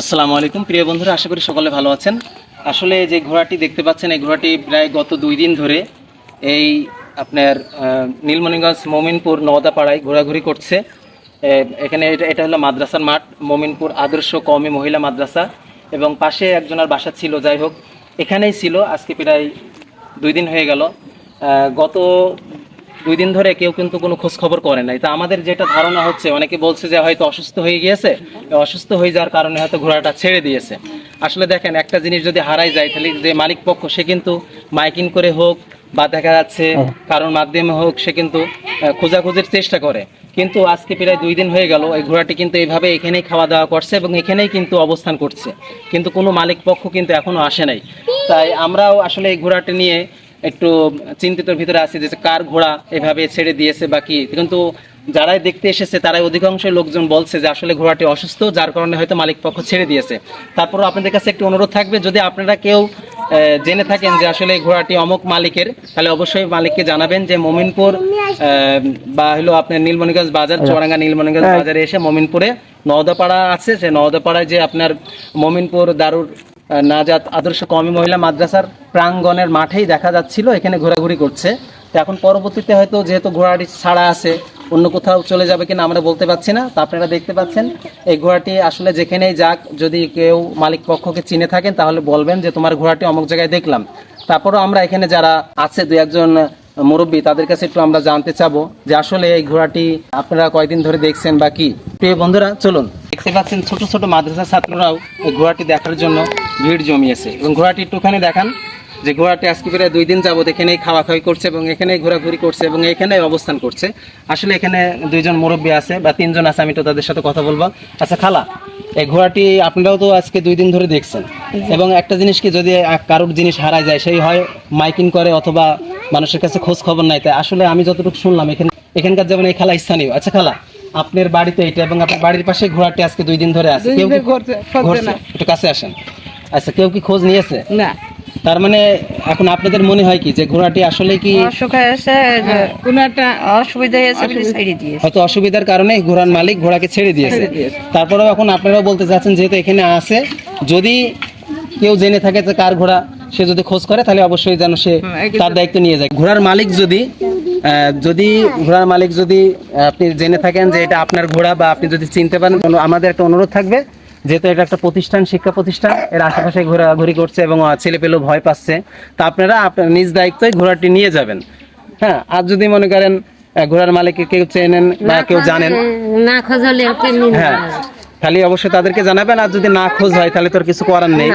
আসসালামু আলাইকুম। প্রিয় বন্ধুরা, আশা করি সকলে ভালো আছেন। আসলে যে ঘোড়াটি দেখতে পাচ্ছেন, এই ঘোড়াটি প্রায় গত দুই দিন ধরে এই আপনার নীলমণিগঞ্জ মোমিনপুর নওদাপাড়ায় ঘোরাঘুরি করছে। এখানে এটা এটা হলো মাদ্রাসার মাঠ, মোমিনপুর আদর্শ কওমি মহিলা মাদ্রাসা। এবং পাশে একজনের বাসা ছিল, যাই হোক, এখানেই ছিল, আজকে প্রায় দুই দিন হয়ে গেল। গত দুই দিন ধরে কেউ কিন্তু কোনো খোঁজ খবর করে নাই। তা আমাদের যেটা ধারণা হচ্ছে অনেকে বলছে যে হয়তো অসুস্থ হয়ে গিয়েছে। অসুস্থ হয়ে যাওয়ার কারণে হয়তো ঘোড়াটা ছেড়ে দিয়েছে। আসলে দেখেন একটা জিনিস যদি হারাই যায় তাহলে যে মালিক পক্ষ সে কিন্তু মাইকিং করে হোক বা দেখা যাচ্ছে কারোর মাধ্যমে হোক সে কিন্তু খোঁজাখুঁজির চেষ্টা করে। কিন্তু আজকে প্রায় দুই দিন হয়ে গেল এই ঘোড়াটি কিন্তু এইভাবে এখানেই খাওয়া দাওয়া করছে এবং এখানেই কিন্তু অবস্থান করছে। কিন্তু কোনো মালিক পক্ষ কিন্তু এখনও আসে নাই। তাই আমরাও আসলে এই ঘোড়াটি নিয়ে একটু চিন্তিতর ভিতরে আছি যে কার ঘোড়া এভাবে ছেড়ে দিয়েছে বা কি। কিন্তু যারাই দেখতে এসেছে তারাই অধিকাংশ লোকজন বলছে যে আসলে ঘোড়াটি অসুস্থ যার কারণে হয়তো মালিক পক্ষ ছেড়ে দিয়েছে। তারপরও আপনাদের কাছে একটু অনুরোধ থাকবে যদি আপনারা কেউ জেনে থাকেন যে আসলে ঘোড়াটি অমুক মালিকের তাহলে অবশ্যই মালিককে জানাবেন যে মমিনপুর আহ, বা হলো আপনার নীলমণিগঞ্জ বাজার চুয়াডাঙ্গা নীলমণিগঞ্জ বাজারে এসে মমিনপুরে নওদাপাড়া আছে। যে নওদাপাড়ায় যে আপনার মমিনপুর দারুর নাজাত আদর্শ কমি মহিলা মাদ্রাসার প্রাঙ্গণের মাঠেই দেখা যাচ্ছিল, এখানে ঘোরাঘুরি করছে। তো এখন পরবর্তীতে হয়তো যেহেতু ঘোড়াটি ছাড়া আছে, অন্য কোথাও চলে যাবে কিনা আমরা বলতে পারছি না, তা আপনারা দেখতে পাচ্ছেন। এই ঘোড়াটি আসলে যেখানেই যাক, যদি কেউ মালিক পক্ষকে চিনে থাকেন, তাহলে বলবেন যে তোমার ঘোড়াটি অমুক জায়গায় দেখলাম। তারপরও আমরা এখানে যারা আছে দু একজন মুরব্বী, তাদের কাছে একটু আমরা জানতে চাবো যে আসলে এই ঘোড়াটি আপনারা কয়দিন ধরে দেখছেন বা কি? প্রিয় বন্ধুরা, চলুন। দেখতে পাচ্ছেন ছোট ছোট মাদ্রাসা ছাত্ররাও এই ঘোড়াটি দেখার জন্য ভিড় জমিয়েছে। এবং ঘোড়াটি একটুখানি দেখান যে ঘোড়াটি আজকে প্রায় দুই দিন যাবত এখানেই খাওয়া খাওয়াই করছে এবং এখানেই ঘোরাঘুরি করছে এবং এখানেই অবস্থান করছে। আসলে এখানে দুইজন মুরব্বী আছে বা তিনজন আছে, আমি তো তাদের সাথে কথা বলব। আচ্ছা খালা, এই ঘোড়াটি আপনারাও তো আজকে দুই দিন ধরে দেখছেন। এবং একটা জিনিস কি, যদি কারোর জিনিস হারায় যায়, সেই হয় মাইকিং করে অথবা মানুষের কাছে খোঁজ খবর নাই তাই আসলে আমি যতটুকু শুনলাম, এখানে এখানকার যেমন এই খালা স্থানীয়। আচ্ছা খালা আপনার বাড়িতে এটা এবং আপনার বাড়ির পাশে ঘোড়াটি আজকে দুই দিন ধরে আছে। কেউ একটু কাছে আসেন। আচ্ছা কেউ কি খোঁজ নিয়েছে? না। তার মানে এখন আপনাদের মনে হয় কি যে ঘোড়াটি আসলে কি অসুখ হয়েছে যে কোনো একটা অসুবিধা হয়েছে বলে ছেড়ে দিয়েছে। হয়তো অসুবিধার কারণে ঘোড়ার মালিক ঘোড়াকে ছেড়ে দিয়েছে। তারপরেও এখন আপনারাও বলতে চাচ্ছেন যেহেতু এখানে আছে যদি কেউ জেনে থাকে যে কার ঘোড়া সে যদি খোঁজ করে তাহলে অবশ্যই যেন সে তার দায়িত্ব নিয়ে যায়। ঘোড়ার মালিক যদি যদি ঘোড়ার মালিক যদি আপনি জেনে থাকেন যে এটা আপনার ঘোড়া বা আপনি যদি চিনতে পারেন তাহলে আমাদের একটা অনুরোধ থাকবে যেহেতু এটা একটা প্রতিষ্ঠান শিক্ষা প্রতিষ্ঠান এর আশেপাশে ঘোরাঘুরি করছে এবং ছেলে পেলেও ভয় পাচ্ছে তা আপনারা আপনার নিজ দায়িত্বে ঘোড়াটি নিয়ে যাবেন। হ্যাঁ আর যদি মনে করেন ঘোড়ার মালিককে কেউ চেনেন বা কেউ জানেন না হ্যাঁ। তাহলে অবশ্যই তাদেরকে জানাবেন আর যদি না খোঁজ হয় তাহলে তোর কিছু করার নেই।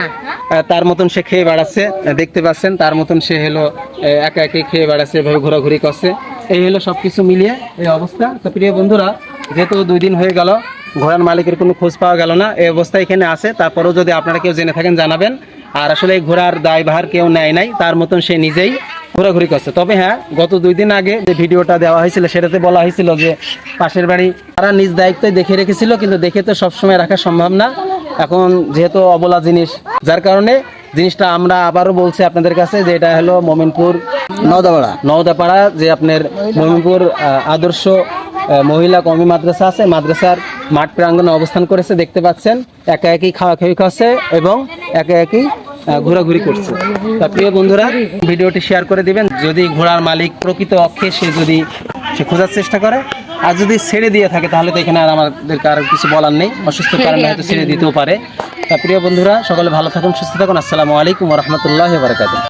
তার মতন সে খেয়ে বেড়াচ্ছে দেখতে পাচ্ছেন তার মতন সে হলো একা একাই খেয়ে বেড়াচ্ছে এভাবে ঘোরাঘুরি করছে। এই হলো সবকিছু মিলিয়ে এই অবস্থা। তো প্রিয় বন্ধুরা যেহেতু দুই দিন হয়ে গেল ঘোড়ার মালিকের কোনো খোঁজ পাওয়া গেল না এই অবস্থা এখানে আছে। তারপরেও যদি আপনারা কেউ জেনে থাকেন জানাবেন। আর আসলে এই ঘোড়ার দায়ভার কেউ নেয় নাই তার মতন সে নিজেই। ঘোরাঘুরি করছে। তবে হ্যাঁ গত দুই দিন আগে যে ভিডিওটা দেওয়া হয়েছিল সেটাতে বলা হয়েছিল যে পাশের বাড়ি তারা নিজ দায়িত্বে দেখে রেখেছিল কিন্তু দেখে তো সবসময় রাখা সম্ভব না। এখন যেহেতু অবলা জিনিস যার কারণে জিনিসটা আমরা আবারও বলছি আপনাদের কাছে যে এটা হলো মোমিনপুর নওদাপাড়া। নওদাপাড়া যে আপনার মোমিনপুর আদর্শ মহিলা কমি মাদ্রাসা আছে মাদ্রাসার মাঠ প্রাঙ্গণে অবস্থান করেছে দেখতে পাচ্ছেন। একা একই খাওয়া খাওয়ি খাচ্ছে এবং একা একই ঘোরাঘুরি করছে। তা প্রিয় বন্ধুরা ভিডিওটি শেয়ার করে দিবেন। যদি ঘোড়ার মালিক প্রকৃত অক্ষে সে যদি সে খোঁজার চেষ্টা করে আর যদি ছেড়ে দিয়ে থাকে তাহলে তো এখানে আর আমাদেরকে আর কিছু বলার নেই। অসুস্থ কারণে হয়তো ছেড়ে দিতেও পারে। তা প্রিয় বন্ধুরা সকলে ভালো থাকুন সুস্থ থাকুন। আসসালামু আলাইকুম রহমতুল্লাহ বারকাত